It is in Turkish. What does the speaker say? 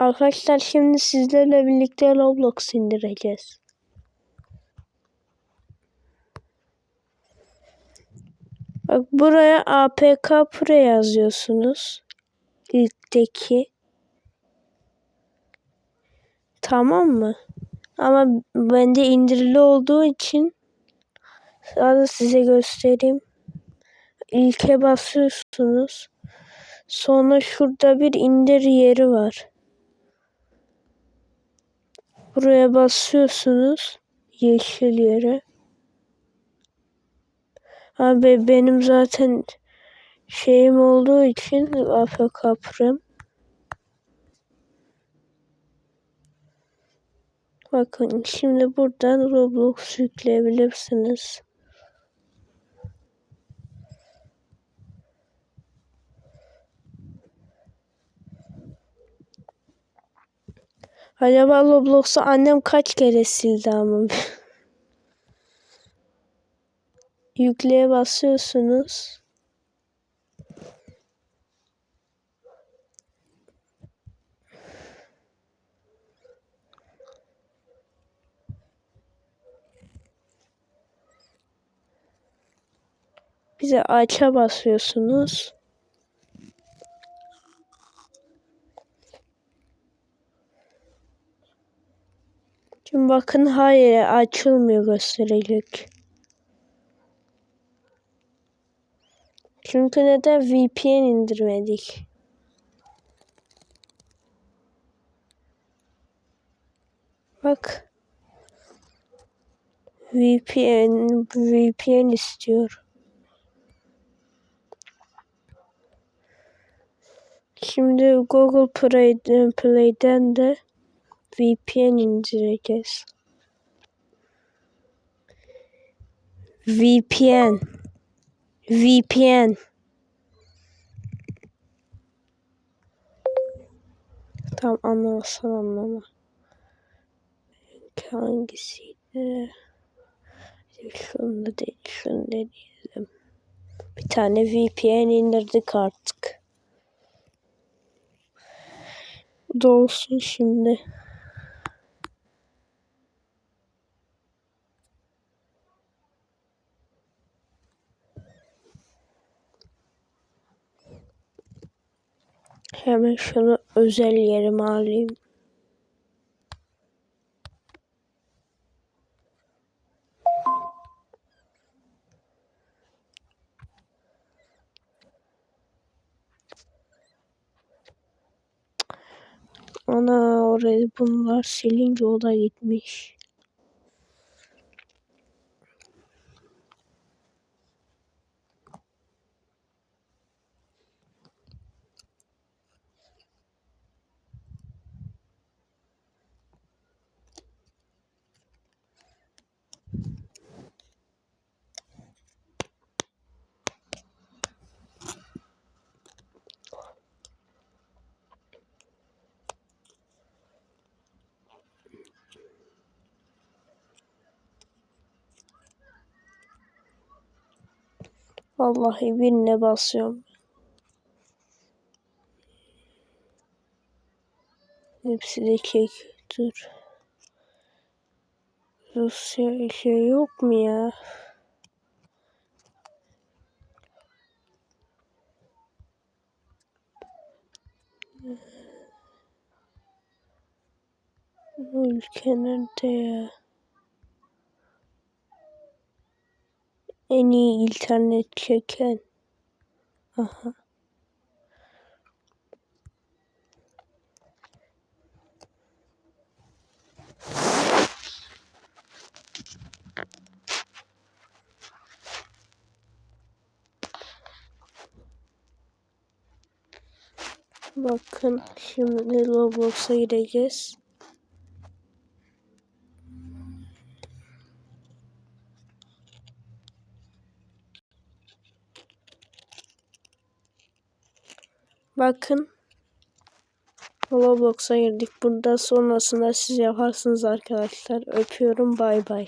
Arkadaşlar şimdi sizlerle birlikte Roblox indireceğiz. Bak buraya APK Pro yazıyorsunuz. İlkteki. Tamam mı? Ama bende indirili olduğu için Hadi size göstereyim. İlke basıyorsunuz. Sonra şurada bir indir yeri var. Buraya basıyorsunuz. Yeşil yere. Abi benim zaten şeyim olduğu için AFK Prem. Bakın şimdi buradan Roblox yükleyebilirsiniz. Acaba Roblox'u annem kaç kere sildi ama. Yükleye basıyorsunuz. Bize aça basıyorsunuz. Şimdi bakın hayır açılmıyor gösterecek. Çünkü neden VPN indirmedik? Bak. VPN VPN istiyor. Şimdi Google Play'den, Play'den de VPN indireceğiz. VPN VPN Tam anlamasın anlama. Hangisiydi? Şunu değil, şunu da diyelim. Bir tane VPN indirdik artık. Dolsun şimdi. Hemen şunu özel yerime alayım. Ana oraya bunlar silince o da gitmiş. Vallahi birine basıyorum. Hepsi de kek. Dur. Rusya şey yok mu ya? Bu ülke ya? En iyi internet çeken. Aha. Bakın şimdi Roblox'a gireceğiz. Bakın. Roblox'a girdik. Burada sonrasında siz yaparsınız arkadaşlar. Öpüyorum. Bay bay.